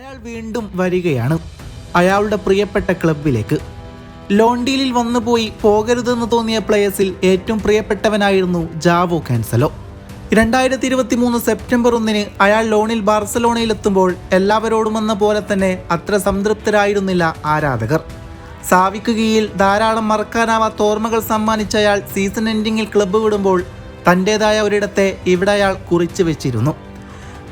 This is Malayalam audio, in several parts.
അയാൾ വീണ്ടും വരികയാണ്. അയാളുടെ പ്രിയപ്പെട്ട ക്ലബിലേക്ക്. ലോൺ ഡീലിൽ വന്നുപോയി പോകരുതെന്ന് തോന്നിയ പ്ലേയേഴ്സിൽ ഏറ്റവും പ്രിയപ്പെട്ടവനായിരുന്നു ജാവോ കാൻസലോ. രണ്ടായിരത്തി ഇരുപത്തി മൂന്ന് സെപ്റ്റംബർ ഒന്നിന് അയാൾ ലോണിൽ ബാർസലോണയിലെത്തുമ്പോൾ എല്ലാവരോടും എന്ന പോലെ തന്നെ അത്ര സംതൃപ്തരായിരുന്നില്ല ആരാധകർ. സാവിക്ക് ധാരാളം മറക്കാനാവാത്ത ഓർമ്മകൾ സമ്മാനിച്ച അയാൾ സീസൺ എൻഡിങ്ങിൽ ക്ലബ്ബ് വിടുമ്പോൾ തന്റേതായ ഒരിടത്തെ ഇവിടെ അയാൾ കുറിച്ചു വെച്ചിരുന്നു.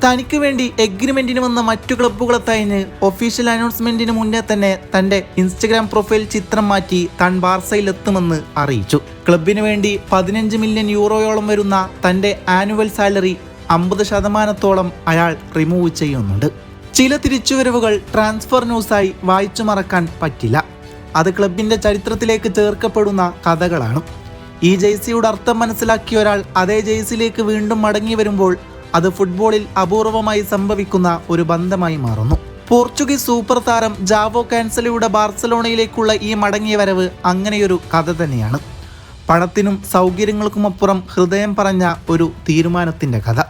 തനിക്ക് വേണ്ടി എഗ്രിമെന്റിന് വന്ന മറ്റു ക്ലബ്ബുകളെ തയ്ഞ്ഞ് ഒഫീഷ്യൽ അനൗൺസ്മെന്റിന് മുന്നേ തന്നെ തന്റെ ഇൻസ്റ്റഗ്രാം പ്രൊഫൈൽ ചിത്രം മാറ്റി താൻ ബാർസയിൽ എത്തുമെന്ന് അറിയിച്ചു. ക്ലബിന് വേണ്ടി പതിനഞ്ച് മില്യൺ യൂറോയോളം വരുന്ന തന്റെ ആനുവൽ സാലറി അമ്പത് ശതമാനത്തോളം അയാൾ റിമൂവ് ചെയ്യുന്നുണ്ട്. ചില തിരിച്ചുവരവുകൾ ട്രാൻസ്ഫർ ന്യൂസായി വായിച്ചു മറക്കാൻ പറ്റില്ല. അത് ക്ലബിന്റെ ചരിത്രത്തിലേക്ക് ചേർക്കപ്പെടുന്ന കഥകളാണ്. ഈ ജേഴ്സിയുടെ അർത്ഥം മനസ്സിലാക്കിയ ഒരാൾ അതേ ജേഴ്സിയിലേക്ക് വീണ്ടും മടങ്ങി വരുമ്പോൾ അത് ഫുട്ബോളിൽ അപൂർവമായി സംഭവിക്കുന്ന ഒരു ബന്ധമായി മാറുന്നു. പോർച്ചുഗീസ് സൂപ്പർ താരം ജാവോ കാൻസലയുടെ ബാർസലോണയിലേക്കുള്ള ഈ മടങ്ങിയ വരവ് അങ്ങനെയൊരു കഥ തന്നെയാണ്. പണത്തിനും സൗകര്യങ്ങൾക്കുമപ്പുറം ഹൃദയം പറഞ്ഞ ഒരു തീരുമാനത്തിന്റെ കഥ.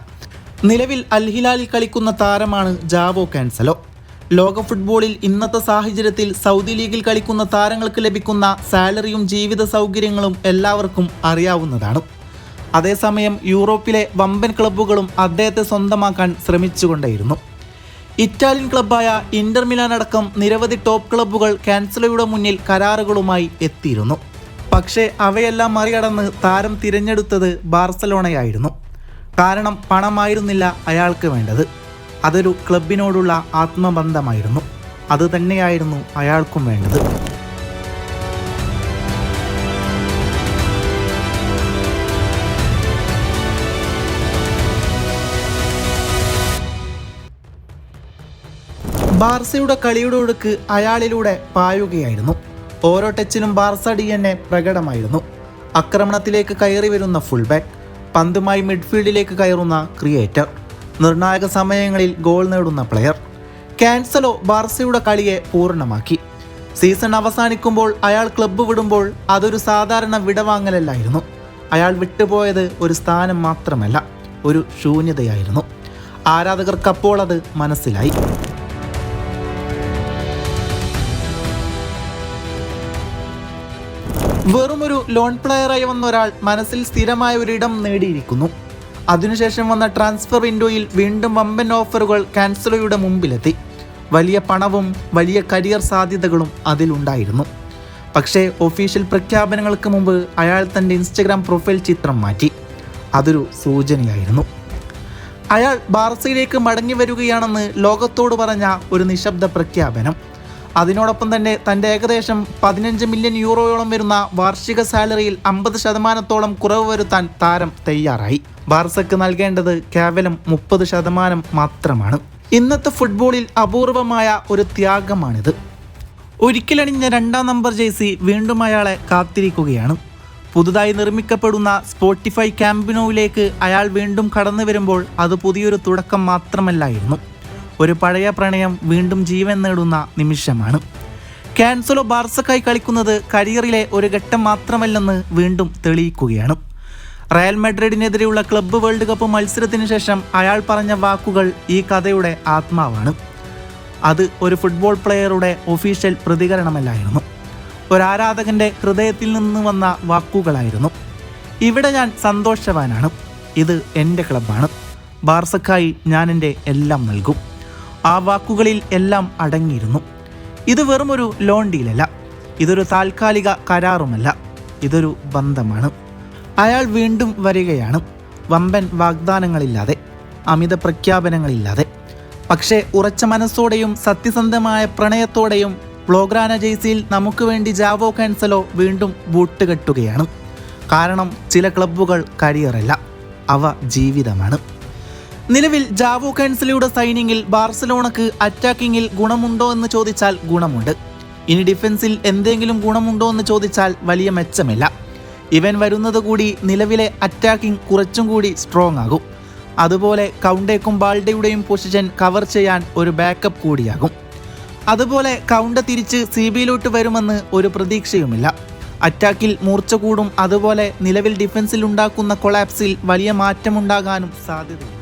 നിലവിൽ അൽഹിലാലിൽ കളിക്കുന്ന താരമാണ് ജാവോ കാൻസലോ. ലോക ഫുട്ബോളിൽ ഇന്നത്തെ സാഹചര്യത്തിൽ സൗദി ലീഗിൽ കളിക്കുന്ന താരങ്ങൾക്ക് ലഭിക്കുന്ന സാലറിയും ജീവിത സൗകര്യങ്ങളും എല്ലാവർക്കും അറിയാവുന്നതാണ്. അതേസമയം യൂറോപ്പിലെ വമ്പൻ ക്ലബ്ബുകളും അദ്ദേഹത്തെ സ്വന്തമാക്കാൻ ശ്രമിച്ചുകൊണ്ടേയിരുന്നു. ഇറ്റാലിയൻ ക്ലബ്ബായ ഇന്റർ മിലാൻ അടക്കം നിരവധി ടോപ്പ് ക്ലബ്ബുകൾ കാൻസലോയുടെ മുന്നിൽ കരാറുകളുമായി എത്തിയിരുന്നു. പക്ഷേ അവയെല്ലാം മറികടന്ന് താരം തിരഞ്ഞെടുത്തത് ബാർസലോണയായിരുന്നു. കാരണം പണമായിരുന്നില്ല അയാൾക്ക് വേണ്ടത്. അതൊരു ക്ലബിനോടുള്ള ആത്മബന്ധമായിരുന്നു. അതുതന്നെയായിരുന്നു അയാൾക്കും വേണ്ടത്. ബാർസയുടെ കളിയുടെ ഒഴുക്ക് അയാളിലൂടെ പായുകയായിരുന്നു. ഓരോ ടച്ചിനും ബാർസ ഡി എൻ എ പ്രകടമായിരുന്നു. ആക്രമണത്തിലേക്ക് കയറി വരുന്ന ഫുൾ ബാക്ക് പന്തുമായി മിഡ്ഫീൽഡിലേക്ക് കയറുന്ന ക്രിയേറ്റർ നിർണായക സമയങ്ങളിൽ ഗോൾ നേടുന്ന പ്ലെയർ ക്യാൻസലോ ബാർസയുടെ കളിയെ പൂർണമാക്കി. സീസൺ അവസാനിക്കുമ്പോൾ അയാൾ ക്ലബ്ബ് വിടുമ്പോൾ അതൊരു സാധാരണ വിടവാങ്ങലല്ലായിരുന്നു. അയാൾ വിട്ടുപോയത് ഒരു സ്ഥാനം മാത്രമല്ല ഒരു ശൂന്യതയായിരുന്നു. ആരാധകർക്കപ്പോൾ അത് മനസ്സിലായി. വെറുമൊരു ലോൺ പ്ലെയറായി വന്ന ഒരാൾ മനസ്സിൽ സ്ഥിരമായ ഒരിടം നേടിയിരിക്കുന്നു. അതിനുശേഷം വന്ന ട്രാൻസ്ഫർ വിൻഡോയിൽ വീണ്ടും വമ്പൻ ഓഫറുകൾ കാൻസലോയുടെ മുമ്പിലെത്തി. വലിയ പണവും വലിയ കരിയർ സാധ്യതകളും അതിലുണ്ടായിരുന്നു. പക്ഷേ ഒഫീഷ്യൽ പ്രഖ്യാപനങ്ങൾക്ക് മുമ്പ് അയാൾ തന്റെ ഇൻസ്റ്റഗ്രാം പ്രൊഫൈൽ ചിത്രം മാറ്റി. അതൊരു സൂചനയായിരുന്നു. അയാൾ ബാർസയിലേക്ക് മടങ്ങി വരികയാണെന്ന് ലോകത്തോട് പറഞ്ഞ ഒരു നിശബ്ദ പ്രഖ്യാപനം. അതിനോടൊപ്പം തന്നെ തന്റെ ഏകദേശം പതിനഞ്ച് മില്യൺ യൂറോയോളം വരുന്ന വാർഷിക സാലറിയിൽ അമ്പത് ശതമാനത്തോളം കുറവ് വരുത്താൻ താരം തയ്യാറായി. ബാർസക്ക് നൽകേണ്ടത് കേവലം മുപ്പത് ശതമാനം മാത്രമാണ്. ഇന്നത്തെ ഫുട്ബോളിൽ അപൂർവമായ ഒരു ത്യാഗമാണിത്. ഒരിക്കലണിഞ്ഞ രണ്ടാം നമ്പർ ജേഴ്സി വീണ്ടും അയാളെ കാത്തിരിക്കുകയാണ്. പുതുതായി നിർമ്മിക്കപ്പെടുന്ന സ്പോട്ടിഫൈ ക്യാമ്പിനോയിലേക്ക് അയാൾ വീണ്ടും കടന്നു വരുമ്പോൾ അത് പുതിയൊരു തുടക്കം മാത്രമല്ലായിരുന്നു. ഒരു പഴയ പ്രണയം വീണ്ടും ജീവൻ നേടുന്ന നിമിഷമാണ്. കാൻസലോ ബാർസക്കായി കളിക്കുന്നത് കരിയറിലെ ഒരു ഘട്ടം മാത്രമല്ലെന്ന് വീണ്ടും തെളിയിക്കുകയാണ്. റയൽ മെഡ്രിഡിനെതിരെയുള്ള ക്ലബ്ബ് വേൾഡ് കപ്പ് മത്സരത്തിന് ശേഷം അയാൾ പറഞ്ഞ വാക്കുകൾ ഈ കഥയുടെ ആത്മാവാണ്. അത് ഒരു ഫുട്ബോൾ പ്ലെയറുടെ ഒഫീഷ്യൽ പ്രതികരണമല്ലായിരുന്നു. ഒരു ആരാധകന്റെ ഹൃദയത്തിൽ നിന്ന് വന്ന വാക്കുകളായിരുന്നു. ഇവിടെ ഞാൻ സന്തോഷവാനാണ്. ഇത് എന്റെ ക്ലബ്ബാണ്. ബാർസക്കായി ഞാൻ എന്റെ എല്ലാം നൽകും. ആ വാക്കുകളിൽ എല്ലാം അടങ്ങിയിരുന്നു. ഇത് വെറും ഒരു ലോൺ ഡീലല്ല ഇതൊരു താൽക്കാലിക കരാറുമല്ല ഇതൊരു ബന്ധമാണ്. അയാൾ വീണ്ടും വരികയാണ് വമ്പൻ വാഗ്ദാനങ്ങളില്ലാതെ അമിത പ്രഖ്യാപനങ്ങളില്ലാതെ. പക്ഷേ ഉറച്ച മനസ്സോടെയും സത്യസന്ധമായ പ്രണയത്തോടെയും ഫ്ലോഗ്രാന ജേഴ്സിയിൽ നമുക്ക് വേണ്ടി ജാവോ കാൻസലോ വീണ്ടും ബൂട്ട് കെട്ടുകയാണ്. കാരണം ചില ക്ലബ്ബുകൾ കരിയറല്ല അവ ജീവിതമാണ്. നിലവിൽ ജാവോ കാൻസലിയുടെ സൈനിങ്ങിൽ ബാർസലോണക്ക് അറ്റാക്കിങ്ങിൽ ഗുണമുണ്ടോ എന്ന് ചോദിച്ചാൽ ഗുണമുണ്ട്. ഇനി ഡിഫൻസിൽ എന്തെങ്കിലും ഗുണമുണ്ടോ എന്ന് ചോദിച്ചാൽ വലിയ മെച്ചമില്ല. ഇവൻ വരുന്നത് കൂടി നിലവിലെ അറ്റാക്കിംഗ് കുറച്ചും കൂടി സ്ട്രോങ് ആകും. അതുപോലെ കൗണ്ടേക്കും ബാൾഡയുടെയും പൊസിഷൻ കവർ ചെയ്യാൻ ഒരു ബാക്കപ്പ് കൂടിയാകും. അതുപോലെ കൗണ്ട തിരിച്ച് സി ബിയിലോട്ട് വരുമെന്ന് ഒരു പ്രതീക്ഷയുമില്ല. അറ്റാക്കിൽ മൂർച്ച കൂടും അതുപോലെ നിലവിൽ ഡിഫൻസിൽ ഉണ്ടാക്കുന്ന കൊളാപ്സിൽ വലിയ മാറ്റമുണ്ടാകാനും സാധ്യതയുണ്ട്.